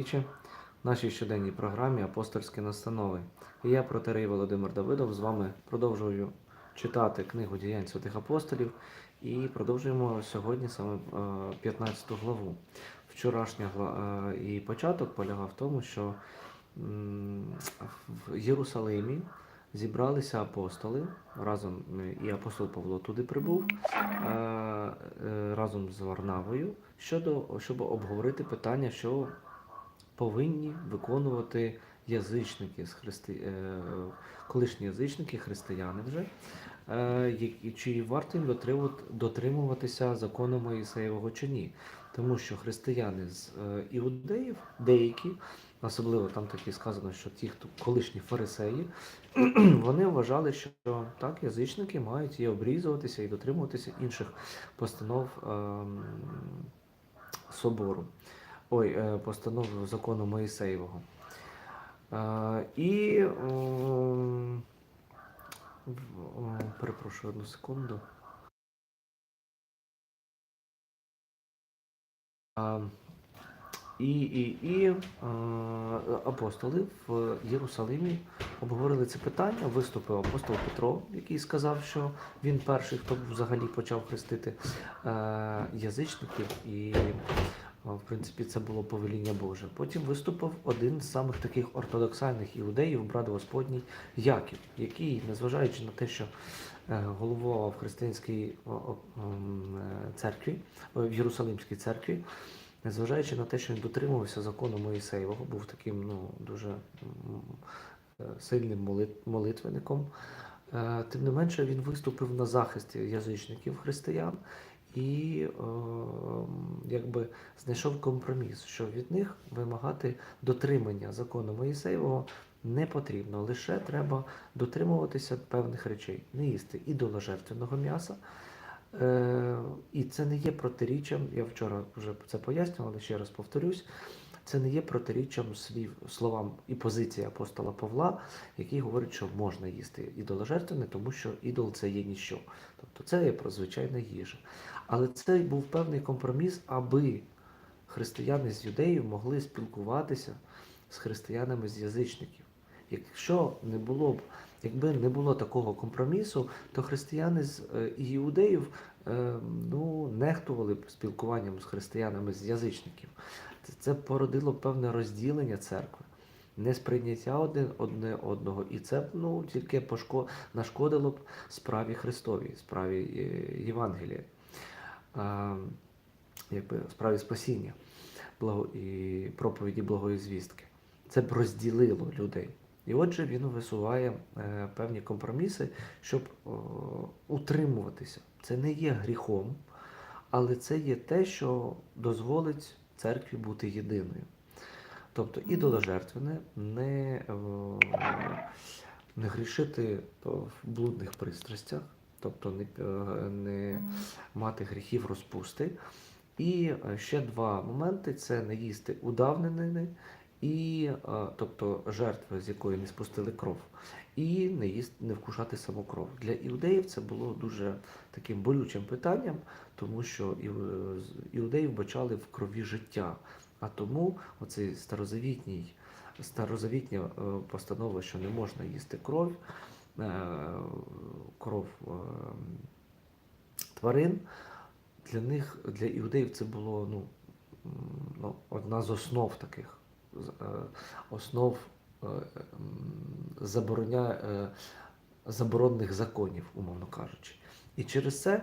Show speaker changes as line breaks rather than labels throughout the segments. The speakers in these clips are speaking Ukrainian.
в нашій щоденній програмі Апостольські настанови. І я, протерей Володимир Давидов, з вами продовжую читати книгу діянь святих апостолів і продовжуємо сьогодні саме е, 15 главу. Вчорашня е, і початок полягав в тому, що в Єрусалимі зібралися апостоли разом, е, і апостол Павло туди прибув е, е, разом з Варнавою, щодо, щоб обговорити питання, що повинні виконувати язичники з христи... е, колишні язичники, християни вже, е, чи варто їм дотримуватися закону Моїсеєвого чи ні. Тому що християни з е, іудеїв, деякі, особливо там такі сказано, що ті, хто колишні фарисеї, вони вважали, що так, язичники мають і обрізуватися, і дотримуватися інших постанов ем, собору. Ой, е, постанов закону Моїсеєвого. Е, І о, перепрошую одну секунду. І, і, і е, апостоли в Єрусалимі обговорили це питання. Виступив апостол Петро, який сказав, що він перший, хто взагалі почав хрестити е, язичників, і е, в принципі це було повеління Боже. Потім виступив один з самих таких ортодоксальних іудеїв, брат Господній Яків, який, незважаючи на те, що е, головував в християнській е, церкві, в Єрусалимській церкві, незважаючи на те, що він дотримувався закону Моїсеєвого, був таким ну, дуже е, сильним молит- молитвенником. Е, Тим не менше, він виступив на захист язичників християн і е, якби знайшов компроміс, що від них вимагати дотримання закону Моїсеєвого не потрібно. Лише треба дотримуватися певних речей, не їсти ідоложертвеного м'яса. Е, і це не є протиріччям, я вчора вже це пояснював, але ще раз повторюсь. Це не є протиріччям слів, словам і позиції апостола Павла, який говорить, що можна їсти ідоложертвене, тому що ідол це є ніщо. Тобто це є про звичайна їжа. Але це був певний компроміс, аби християни з юдеїв могли спілкуватися з християнами з язичників. Якщо не було б, якби не було такого компромісу, то християни з е, іудеїв е, ну, нехтували б спілкуванням з християнами з язичників. Це, породило певне розділення церкви, несприйняття один одне одного, і це ну, тільки пошко... нашкодило б справі Христовій, справі е, Євангелія, якби справі спасіння благо... і проповіді благої звістки. Це б розділило людей. І отже, він висуває е, певні компроміси, щоб о, утримуватися. Це не є гріхом, але це є те, що дозволить церкві бути єдиною. Тобто ідоложертвене не, е, не грішити в блудних пристрастях, тобто не, е, не мати гріхів розпусти. І е, ще два моменти: це не їсти удавненини, і, е, тобто жертви, з якої не спустили кров, і не їсти, не вкушати саму кров. Для іудеїв це було дуже таким болючим питанням, тому що іудеї вбачали в крові життя. А тому оцей старозавітній, старозавітня постанова, що не можна їсти кров, кров е, тварин, для них, для іудеїв це було ну, ну, одна з основ таких, е, основ е, забороня, е, заборонних законів, умовно кажучи. І через це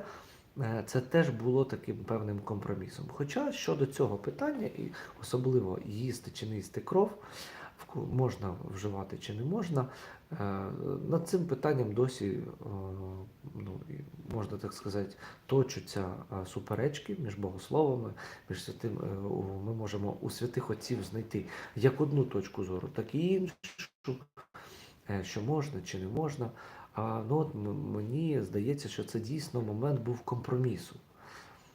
е, це теж було таким певним компромісом. Хоча щодо цього питання, і особливо їсти чи не їсти кров, можна вживати чи не можна, е, над цим питанням досі, е, ну, можна так сказати, точаться е, суперечки між богословами, між святим. е, Ми можемо у святих отців знайти як одну точку зору, так і іншу, е, що можна чи не можна. А ну, от мені здається, що це дійсно момент був компромісу.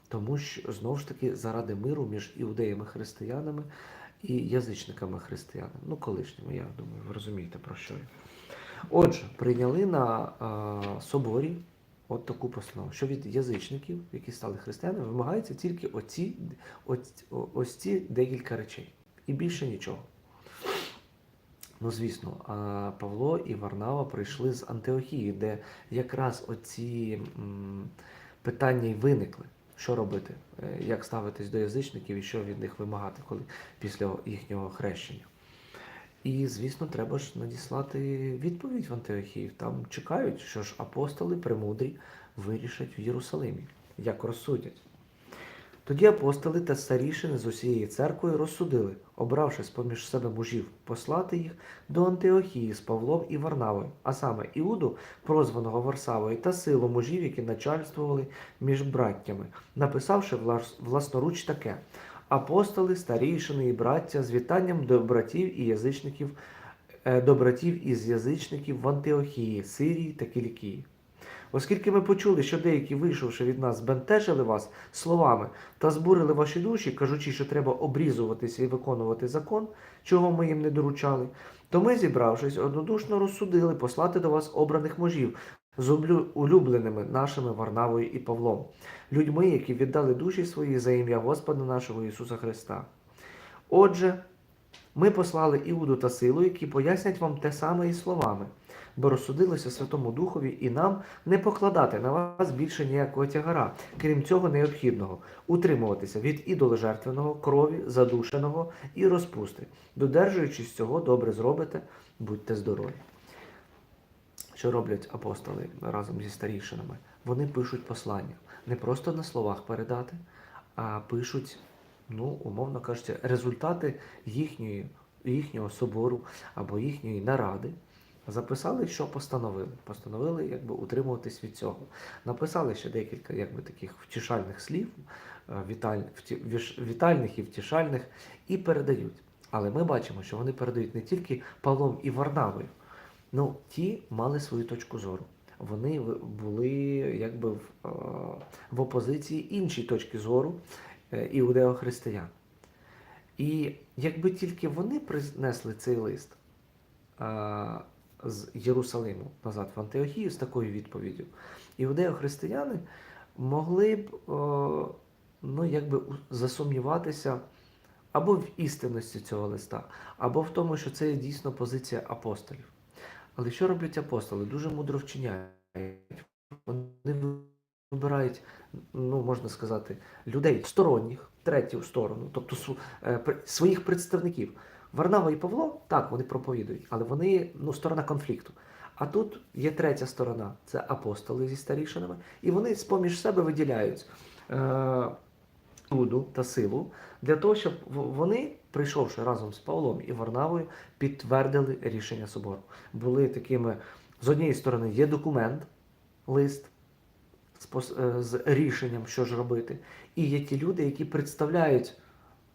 Тому що знову ж таки заради миру між іудеями християнами і язичниками християнами. Ну, колишніми, я думаю, ви розумієте про що я. Отже, прийняли на а, соборі от таку постанову, що від язичників, які стали християнами, вимагається тільки оці, ось, ось ці декілька речей. І більше нічого. Ну, звісно, Павло і Варнава прийшли з Антиохії, де якраз оці питання й виникли. Що робити, Е, як ставитись до язичників і що від них вимагати, коли після їхнього хрещення. І, звісно, треба ж надіслати відповідь в Антиохію. Там чекають, що ж апостоли премудрі вирішать в Єрусалимі, як розсудять. Тоді апостоли та старішини з усієї церкви розсудили, обравши з-поміж себе мужів, послати їх до Антиохії з Павлом і Варнавою, а саме Іуду, прозваного Варсавою, та силу мужів, які начальствували між браттями, написавши власноруч таке: апостоли, старішини і браття з вітанням до братів і язичників, е, до братів із язичників в Антиохії, Сирії та Кілікії. Оскільки ми почули, що деякі, вийшовши від нас, збентежили вас словами та збурили ваші душі, кажучи, що треба обрізуватися і виконувати закон, чого ми їм не доручали, то ми, зібравшись, однодушно розсудили послати до вас обраних мужів з улюбленими нашими Варнавою і Павлом, людьми, які віддали душі свої за ім'я Господа нашого Ісуса Христа. Отже, ми послали Іуду та Силу, які пояснять вам те саме і словами, бо розсудилося Святому Духові і нам не покладати на вас більше ніякого тягара, крім цього необхідного, утримуватися від ідоложертвеного, крові, задушеного і розпусти. Додержуючись цього, добре зробите, будьте здорові. Що роблять апостоли разом зі старішинами? Вони пишуть послання. Не просто на словах передати, а пишуть, ну, умовно кажучи, результати їхньої, їхнього собору або їхньої наради. Записали, що постановили. Постановили якби утримуватись від цього. Написали ще декілька якби, таких втішальних слів, е, віталь, вті, віш- вітальних і втішальних, і передають. Але ми бачимо, що вони передають не тільки Павлом і Варнавою. Ну, ті мали свою точку зору. Вони були якби в, е, в опозиції іншій точки зору е, іудеохристиян. І якби тільки вони принесли цей лист е, з Єрусалиму назад в Антиохію з такою відповіддю, іудеохристияни могли б е, ну, якби засумніватися або в істинності цього листа, або в тому, що це дійсно позиція апостолів. Але що роблять апостоли? Дуже мудро вчиняють. Вони вибирають, ну можна сказати, людей сторонніх, третю сторону, тобто е, своїх представників. Варнава і Павло, так, вони проповідують, але вони ну, сторона конфлікту. А тут є третя сторона це апостоли зі старішинами, і вони з-поміж себе виділяють е, Іуду та силу для того, щоб вони, прийшовши разом з Павлом і Варнавою, підтвердили рішення собору. Були такими, з однієї сторони, є документ, лист з, е, з рішенням, що ж робити, і є ті люди, які представляють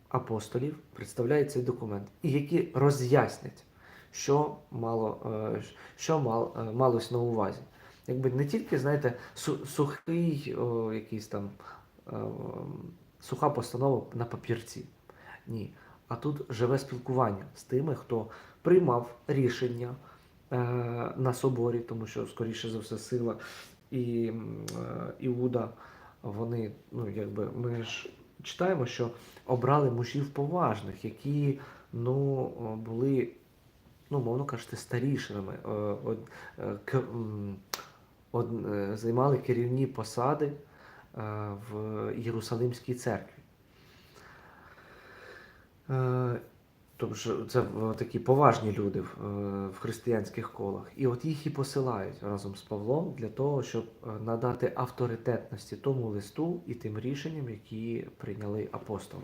апостолів, представляють цей документ, і які роз'яснять, що мало, е, що мал, е, малось на увазі. Якби не тільки, знаєте, сухий о, якийсь там е, суха постанова на папірці. Ні. А тут живе спілкування з тими, хто приймав рішення е, на соборі, тому що, скоріше за все, сила і е, Іуда, вони, ну, якби, ми ж читаємо, що обрали мужів поважних, які ну, були, ну, мовно кажучи, старішинами, е, займали керівні посади в Єрусалимській церкві. Тобто це е, такі поважні люди в, е, християнських колах. І от їх і посилають разом з Павлом для того, щоб надати авторитетності тому листу і тим рішенням, які прийняли апостоли.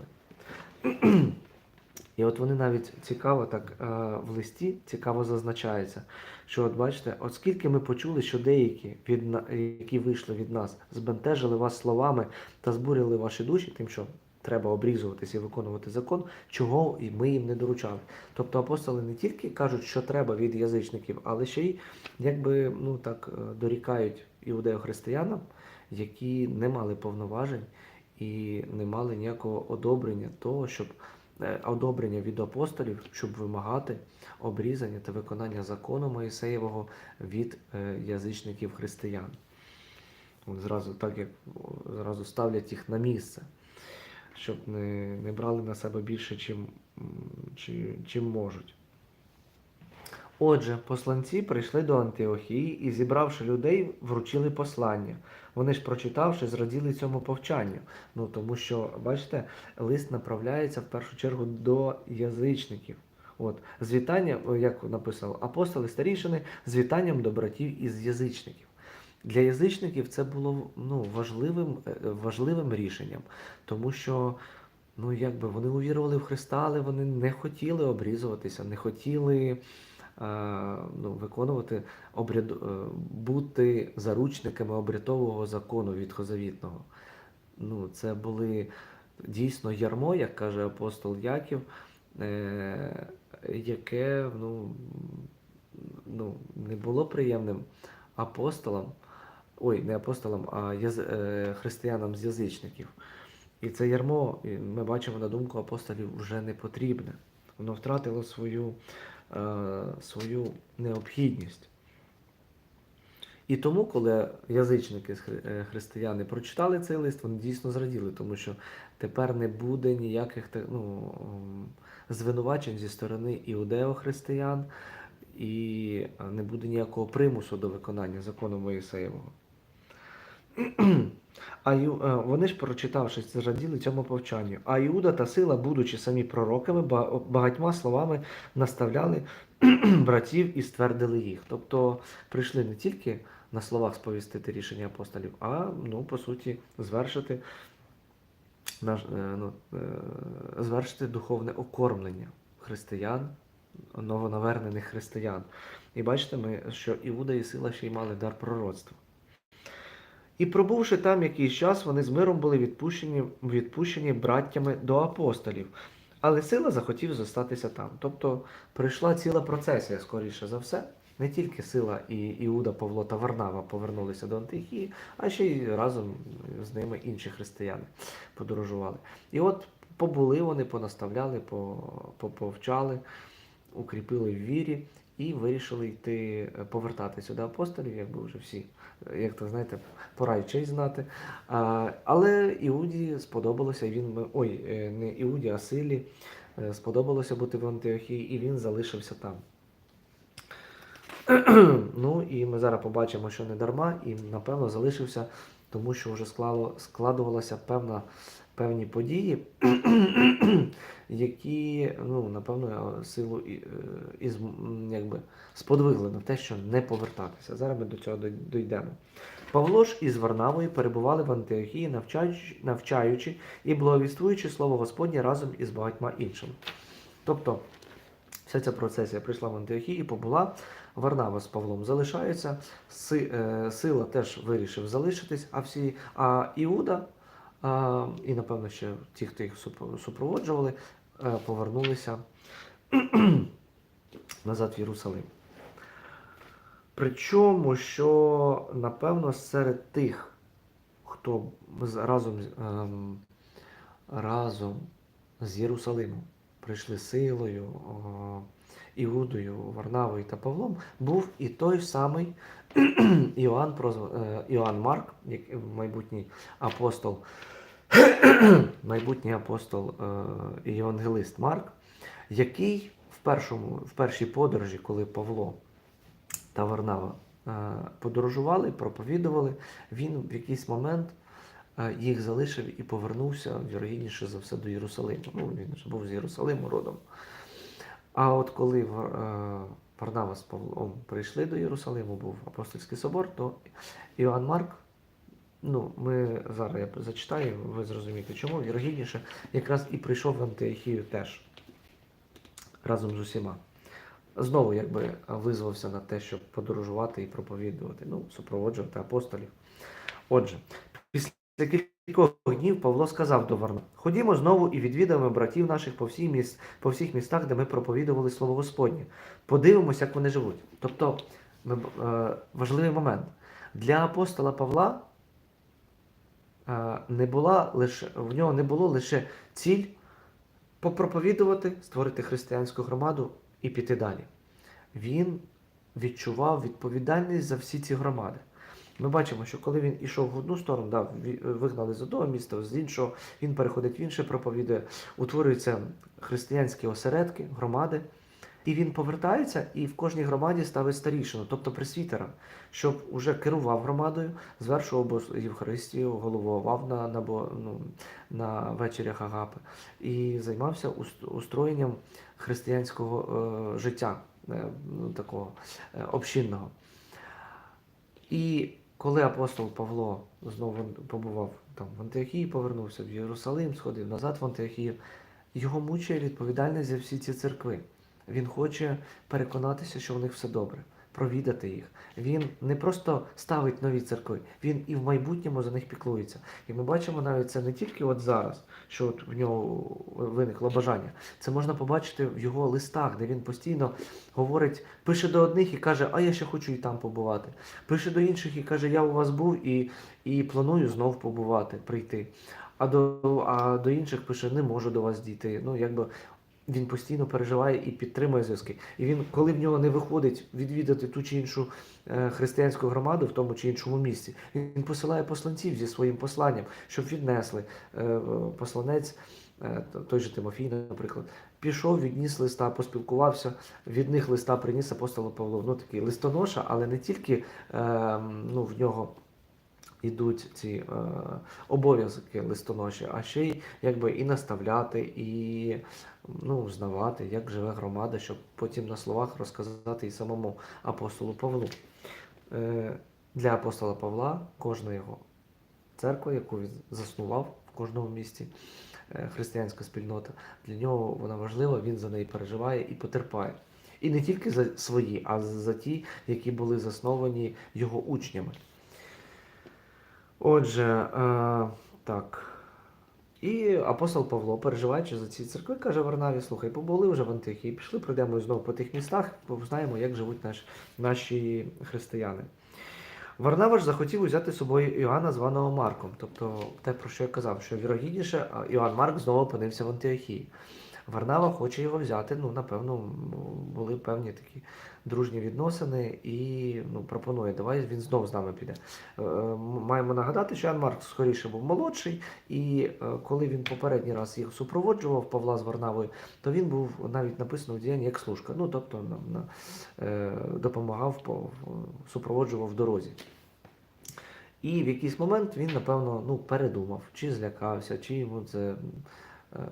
І от вони навіть цікаво так в листі цікаво зазначається, що от бачите, оскільки ми почули, що деякі, від, які вийшли від нас, збентежили вас словами та збурили ваші душі, тим, що треба обрізуватися і виконувати закон, чого і ми їм не доручали. Тобто апостоли не тільки кажуть, що треба від язичників, але ще й якби ну так е, дорікають іудеохристиянам, які не мали повноважень і не мали ніякого одобрення того, щоб е, одобрення від апостолів, щоб вимагати обрізання та виконання закону Моїсеєвого від е, язичників християн. Зразу так як зразу ставлять їх на місце. Щоб не, не брали на себе більше, чим, м, чи, чим можуть. Отже, посланці прийшли до Антиохії і, зібравши людей, вручили послання. Вони ж, прочитавши, зраділи цьому повчанню. Ну тому що, бачите, лист направляється в першу чергу до язичників. От, з вітанням, як написано, апостоли старішини з вітанням до братів із язичників. Для язичників це було ну, важливим, е, важливим рішенням, тому що ну, якби вони увірували в Христа, але вони не хотіли обрізуватися, не хотіли е, ну, виконувати обряд, е, бути заручниками обрядового закону відхозавітного. Ну, це були дійсно ярмо, як каже апостол Яків, е, яке ну, ну, не було приємним апостолам, ой, не апостолам, а яз, е, християнам з язичників. І це ярмо, ми бачимо на думку апостолів, вже не потрібне. Воно втратило свою, е, свою необхідність. І тому, коли язичники, е, християни прочитали цей лист, вони дійсно зраділи, тому що тепер не буде ніяких ну, звинувачень зі сторони іудео-християн, і не буде ніякого примусу до виконання закону Моїсеєвого. А е, вони ж, прочитавши, зраділи цьому повчанню. А Іуда та сила, будучи самі пророками, багатьма словами наставляли братів і ствердили їх. Тобто прийшли не тільки на словах сповістити рішення апостолів, а ну, по суті, звершити, наш, е, ну, е, звершити духовне окормлення християн, новонавернених християн. І бачите, ми, що Іуда і сила ще й мали дар пророцтва. І пробувши там якийсь час, вони з миром були відпущені, відпущені браттями до апостолів. Але сила захотів зостатися там. Тобто прийшла ціла процесія, скоріше за все. Не тільки сила і Іуда, Павло та Варнава повернулися до Антихії, а ще й разом з ними інші християни подорожували. І от побули вони, понаставляли, по- поповчали, укріпили в вірі і вирішили йти е, повертатися до апостолів, якби вже всі, е, як то знаєте, пора й честь знати. А, але Іуді сподобалося, він ой, е, не Іуді, а Силі сподобалося бути в Антиохії, і він залишився там. ну і ми зараз побачимо, що не дарма, і напевно залишився, тому що вже склало, складувалася певна, певні події, які, ну, напевно, силу е, із, якби, сподвигли на те, що не повертатися. Зараз ми до цього дійдемо. Павло ж із Варнавою перебували в Антиохії, навчаючи, навчаючи і благовіствуючи слово Господнє разом із багатьма іншими. Тобто, вся ця процесія прийшла в Антиохії і побула. Варнава з Павлом залишаються, е, Сила теж вирішив залишитись, а всі, а Іуда, і напевно ще ті, хто їх супроводжували, е, повернулися назад в Єрусалим. Причому, що напевно серед тих, хто разом, ем, разом з Єрусалимом прийшли силою, Іудою, Варнавою та Павлом, був і той самий Іоанн, е, Іоанн Марк, майбутній апостол, майбутній апостол е, і євангелист Марк, який в, першому, в першій подорожі, коли Павло та Варнава е, подорожували, проповідували, він в якийсь момент е, їх залишив і повернувся, вірогідніше за все, до Єрусалиму. Ну, він ж був з Єрусалиму родом. А от коли Варнава з Павлом прийшли до Єрусалиму, був апостольський собор, то Іоанн Марк, ну, ми зараз я зачитаю, ви зрозумієте, чому, вірогідніше, якраз і прийшов в Антиохію теж разом з усіма. Знову якби визвався на те, щоб подорожувати і проповідувати, ну, супроводжувати апостолів. Отже, після кількох днів Павло сказав до Варна: Ходімо знову і відвідаємо братів наших по, всій міс... по всіх містах, де ми проповідували Слово Господнє. Подивимося, як вони живуть. Тобто, е, важливий момент. Для апостола Павла не була лише, в нього не було лише ціль попроповідувати, створити християнську громаду і піти далі. Він відчував відповідальність за всі ці громади. Ми бачимо, що коли він ішов в одну сторону, да, вигнали з одного міста, з іншого, він переходить в інше, проповідує, утворюються християнські осередки, громади. І він повертається і в кожній громаді ставить старішину, тобто пресвітера, щоб уже керував громадою, звершував Євхаристію, головував на, на, ну, на вечерях Агапи і займався устроєнням християнського е, життя, е, ну, такого е, общинного. І коли апостол Павло знову побував там в Антиохії, повернувся в Єрусалим, сходив назад в Антиохію, його мучає відповідальність за всі ці церкви. Він хоче переконатися, що в них все добре, провідати їх. Він не просто ставить нові церкви, він і в майбутньому за них піклується. І ми бачимо навіть це не тільки от зараз, що от в нього виникло бажання. Це можна побачити в його листах, де він постійно говорить, пише до одних і каже, а я ще хочу і там побувати. Пише до інших і каже, я у вас був і, і планую знов побувати, прийти. А до, а до інших пише, не можу до вас дійти. Ну, якби він постійно переживає і підтримує зв'язки. І він, коли в нього не виходить відвідати ту чи іншу е, християнську громаду в тому чи іншому місці, він посилає посланців зі своїм посланням, щоб віднесли. Е, посланець, е, той же Тимофій, наприклад, пішов, відніс листа, поспілкувався, від них листа приніс апостолу Павлу. Ну такий листоноша, але не тільки ну, в нього. Ідуть ці е, обов'язки листоноші, а ще й якби і наставляти, і ну, знавати, як живе громада, щоб потім на словах розказати і самому апостолу Павлу. Е, для апостола Павла кожна його церква, яку він заснував в кожному місті, е, християнська спільнота, для нього вона важлива, він за неї переживає і потерпає. І не тільки за свої, а за ті, які були засновані його учнями. Отже, е, так. І апостол Павло, переживаючи за ці церкви, каже Варнаві, слухай, побули вже в Антихії, пішли, пройдемо знову по тих містах, познаємо, як живуть наш, наші християни. Варнава ж захотів взяти з собою Іоанна, званого Марком. Тобто те, про що я казав, що вірогідніше Іоанн Марк знову опинився в Антиохії. Варнава хоче його взяти. Ну, напевно, були певні такі дружні відносини і ну, пропонує, давай він знов з нами піде. Е, Маємо нагадати, що Іоанн Марк скоріше був молодший, і е, коли він попередній раз їх супроводжував Павла з Варнавою, то він був навіть написано в діянні як служка. Ну, тобто на, на, е, допомагав, супроводжував в дорозі. І в якийсь момент він, напевно, ну, передумав, чи злякався, чи йому це е,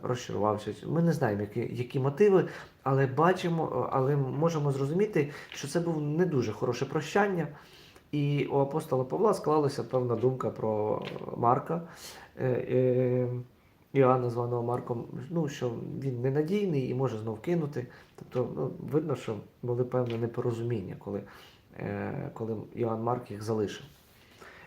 розчарувався. Ми не знаємо, які, які мотиви, але бачимо, е, але можемо зрозуміти, що це був не дуже хороше прощання. І у апостола Павла склалася певна думка про Марка. Е, е, Іоанна, званого Марком, ну, що він ненадійний і може знов кинути. Тобто, ну, видно, що були певне непорозуміння, коли, е, коли Іоанн Марк їх залишив.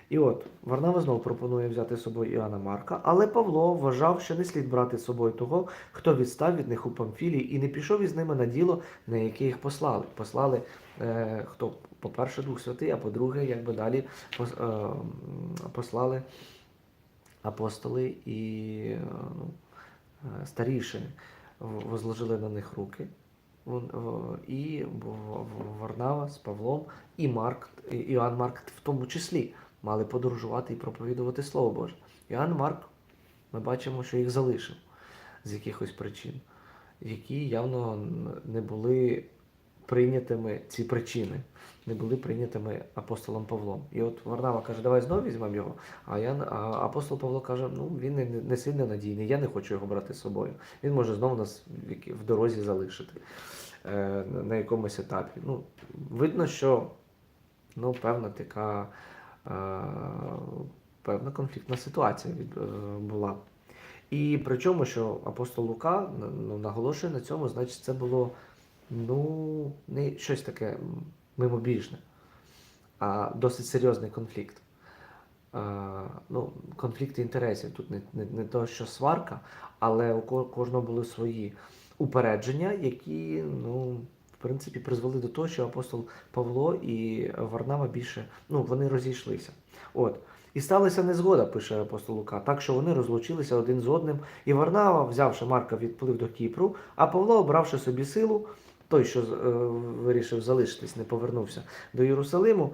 І от Варнава знову пропонує взяти з собою Іоанна Марка, але Павло вважав, що не слід брати з собою того, хто відстав від них у Памфілії і не пішов із ними на діло, на яке їх послали. Послали е, хто, по-перше, Дух Святий, а по-друге, якби далі пос, е, послали апостоли і ну, е, старішини, возложили на них руки. І Варнава з Павлом і Марк, Іоанн Марк в тому числі мали подорожувати і проповідувати Слово Боже. Іоанн Марк, ми бачимо, що їх залишив з якихось причин, які явно не були прийнятими ці причини, не були прийнятими апостолом Павлом. І от Варнава каже, давай знову візьмемо його. А, я, а апостол Павло каже, ну він не, не сильно надійний, я не хочу його брати з собою. Він може знову нас в, дорозі залишити е, на- якомусь етапі. Ну, видно, що ну, певна така певна конфліктна ситуація е, була. І причому, що апостол Лука ну, наголошує на цьому, значить, це було ну, не щось таке мимобіжне, а досить серйозний конфлікт. Е, ну, конфлікт інтересів. Тут не, не, не то, що сварка, але у кожного були свої упередження, які, ну, принципі, призвели до того, що апостол Павло і Варнава більше ну, вони розійшлися. От. І сталася незгода, пише апостол Лука, так що вони розлучилися один з одним. І Варнава, взявши Марка, відплив до Кіпру, а Павло, обравши собі силу, той, що е, вирішив залишитись, не повернувся до Єрусалиму,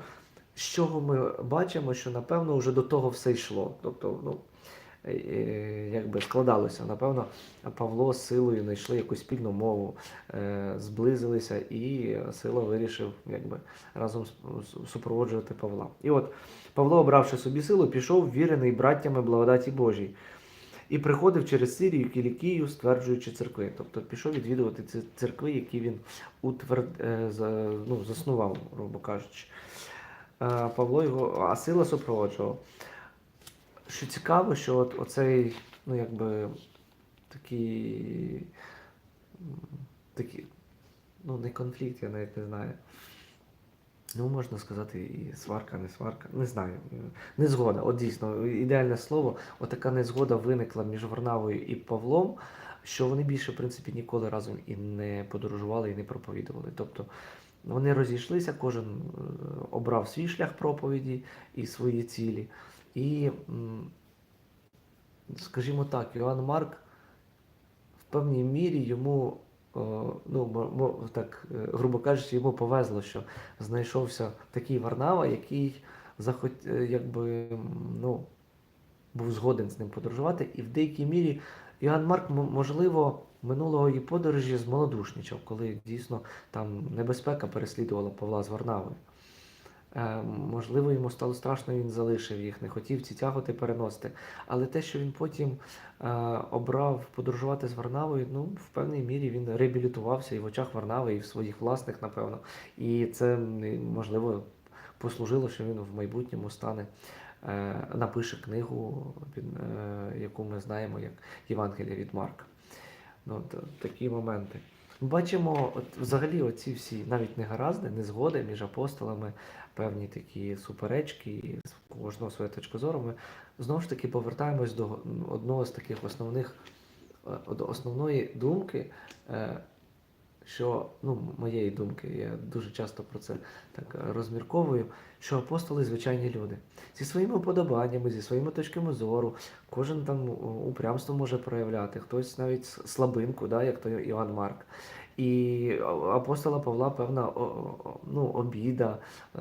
з чого ми бачимо, що напевно вже до того все йшло. Тобто, ну, якби складалося, напевно, Павло з силою знайшли якусь спільну мову, е, зблизилися, і сила вирішив якби, разом супроводжувати Павла. І от Павло, обравши собі силу, пішов вірений браттями благодаті Божій. І приходив через Сирію, Кілікію, стверджуючи церкви. Тобто пішов відвідувати ці церкви, які він утвер... е, ну, заснував, грубо кажучи. Е, Павло його, а сила супроводжував. Що цікаво, що от оцей, ну якби такий, такий, ну не конфлікт, я навіть не знаю. Ну, можна сказати, і сварка, не сварка, не знаю. Незгода, от дійсно, ідеальне слово, отака незгода виникла між Варнавою і Павлом, що вони більше, в принципі, ніколи разом і не подорожували, і не проповідували. Тобто вони розійшлися, кожен е, обрав свій шлях проповіді і свої цілі. І, скажімо так, Іоанн Марк в певній мірі йому, ну, мо- мо- так, е, грубо кажучи, йому повезло, що знайшовся такий Варнава, який захот, е, якби, ну, був згоден з ним подорожувати, і в деякій мірі Іоанн Марк, можливо, минулої подорожі змалодушничав, коли дійсно там небезпека переслідувала Павла з Варнавою. Е, можливо, йому стало страшно, він залишив їх, не хотів ці тяготи переносити. Але те, що він потім е, обрав подорожувати з Варнавою, ну, в певній мірі він реабілітувався і в очах Варнави, і в своїх власних, напевно. І це, можливо, послужило, що він в майбутньому стане, е, напише книгу, яку ми знаємо як Євангелія від Марка. Ну, такі моменти. Ми бачимо, от, взагалі, оці всі навіть негаразди, незгоди між апостолами, певні такі суперечки, і з кожного своя точка зору. Ми знову ж таки повертаємось до одного з таких основних, е, до основної думки, е, що ну, моєї думки, я дуже часто про це так розмірковую, що апостоли звичайні люди зі своїми уподобаннями, зі своїми точками зору, кожен там упрямство може проявляти, хтось навіть слабинку, да, як той Іван Марк. І апостола Павла певна ну, обіда е,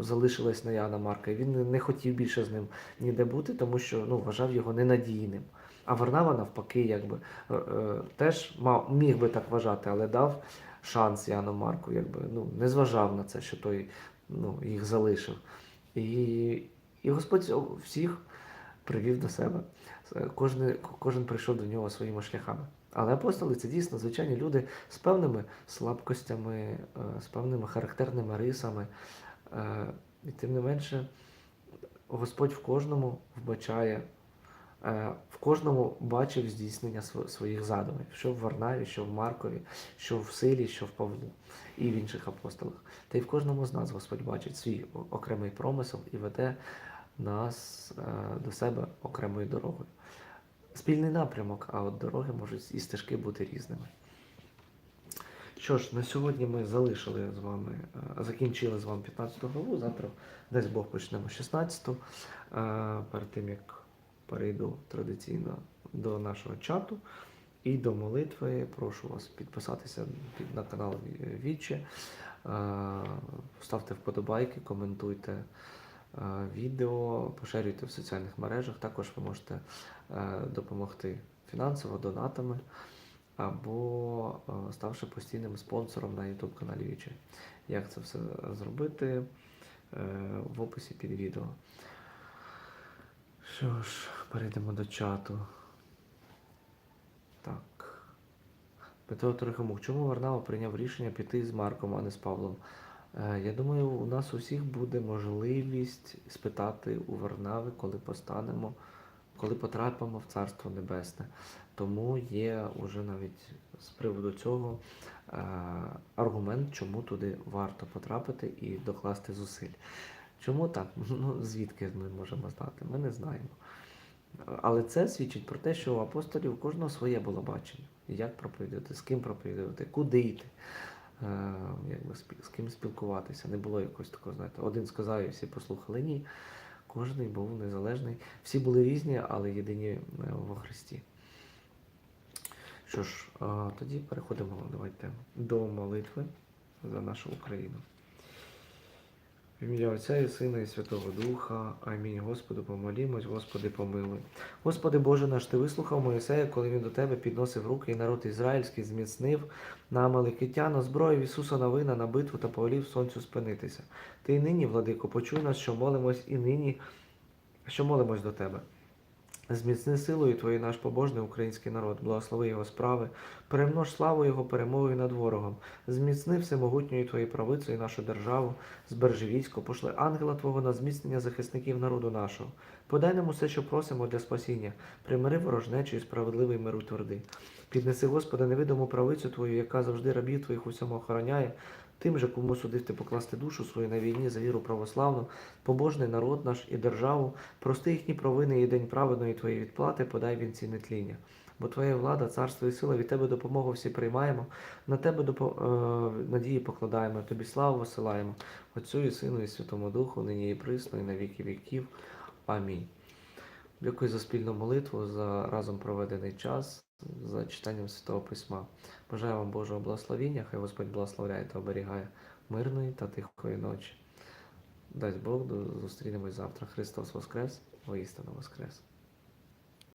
залишилась на Яна Марка. І він не хотів більше з ним ніде бути, тому що ну, вважав його ненадійним. А Варнава, навпаки, якби е, е, теж мав, міг би так вважати, але дав шанс Яну Марку, якби ну, не зважав на це, що той ну, їх залишив. І, і Господь всіх привів до себе. Кожен, кожен прийшов до нього своїми шляхами. Але апостоли це дійсно звичайні люди з певними слабкостями, е, з певними характерними рисами. Е, І тим не менше, Господь в кожному вбачає, е, в кожному бачив здійснення своїх задумів, що в Варнаві, що в Маркові, що в Силі, що в Павлу і в інших апостолах. Та й в кожному з нас Господь бачить свій окремий промисел і веде нас до себе окремою дорогою. Спільний напрямок, а от дороги можуть і стежки бути різними. Що ж, на сьогодні ми залишили з вами, е, закінчили з вами 15 главу. Завтра, десь Бог почнемо 16. Е, Перед тим як перейду традиційно до нашого чату і до молитви, прошу вас підписатися на канал Ві- Вічі, е, ставте вподобайки, коментуйте відео, поширюйте в соціальних мережах. Також ви можете допомогти фінансово донатами або е, ставши постійним спонсором на YouTube каналі Вічі. Як це все зробити е, в описі під відео. Що ж, перейдемо до чату. Так. Петро Трохимук. Чому Варнава прийняв рішення піти з Марком, а не з Павлом? Е, Я думаю, у нас усіх буде можливість спитати у Варнави, коли постанемо, коли потрапимо в Царство Небесне. Тому є уже навіть з приводу цього е, аргумент, чому туди варто потрапити і докласти зусиль. Чому так? Ну, звідки ми можемо знати? Ми не знаємо. Але це свідчить про те, що у апостолів кожного своє було бачення. Як проповідувати, з ким проповідувати, куди йти, е, якби, з ким спілкуватися. Не було якогось такого, знаєте, один сказав і всі послухали. Ні. Кожен був незалежний. Всі були різні, але єдині е, во Христі. Що ж, тоді переходимо давайте до молитви за нашу Україну. В ім'я Отця і Сина і Святого Духа. Амінь. Господу помолімось, Господи помилуй. Господи Боже наш, Ти вислухав Моїсея, коли він до Тебе підносив руки, і народ ізраїльський зміцнив на Амаликитян, озброїв Ісуса Навина на битву та повелів сонцю спинитися. Ти й нині, владико, почуй нас, що молимось, і нині, що молимось до Тебе. Зміцни силою Твою наш побожний український народ, благослови його справи, перемнож славу Його перемогою над ворогом, зміцни всемогутньою Твоєю правицею нашу державу, збережи військо, пошли ангела Твого на зміцнення захисників народу нашого. Подай нам усе, що просимо для спасіння, примири ворожнечу і справедливий миру тверди. Піднеси, Господи, невидиму правицю Твою, яка завжди рабів Твоїх усьому охороняє, тим же, кому судив ти покласти душу свою на війні за віру православну, побожний народ наш і державу, прости їхні провини і день праведної Твоєї відплати, подай вінці нетління. Бо Твоя влада, царство і сила від Тебе допомогу всі приймаємо, на Тебе допо... е, надії покладаємо, Тобі славу висилаємо, Отцю і Сину і Святому Духу, нині і присно, і на віки віків. Амінь. Дякую за спільну молитву, за разом проведений час, за читанням Святого Письма. Бажаю вам Божого благословіння, хай Господь благословляє та оберігає мирної та тихої ночі. Дасть Бог, зустрінемось завтра. Христос Воскрес, воістину Воскрес.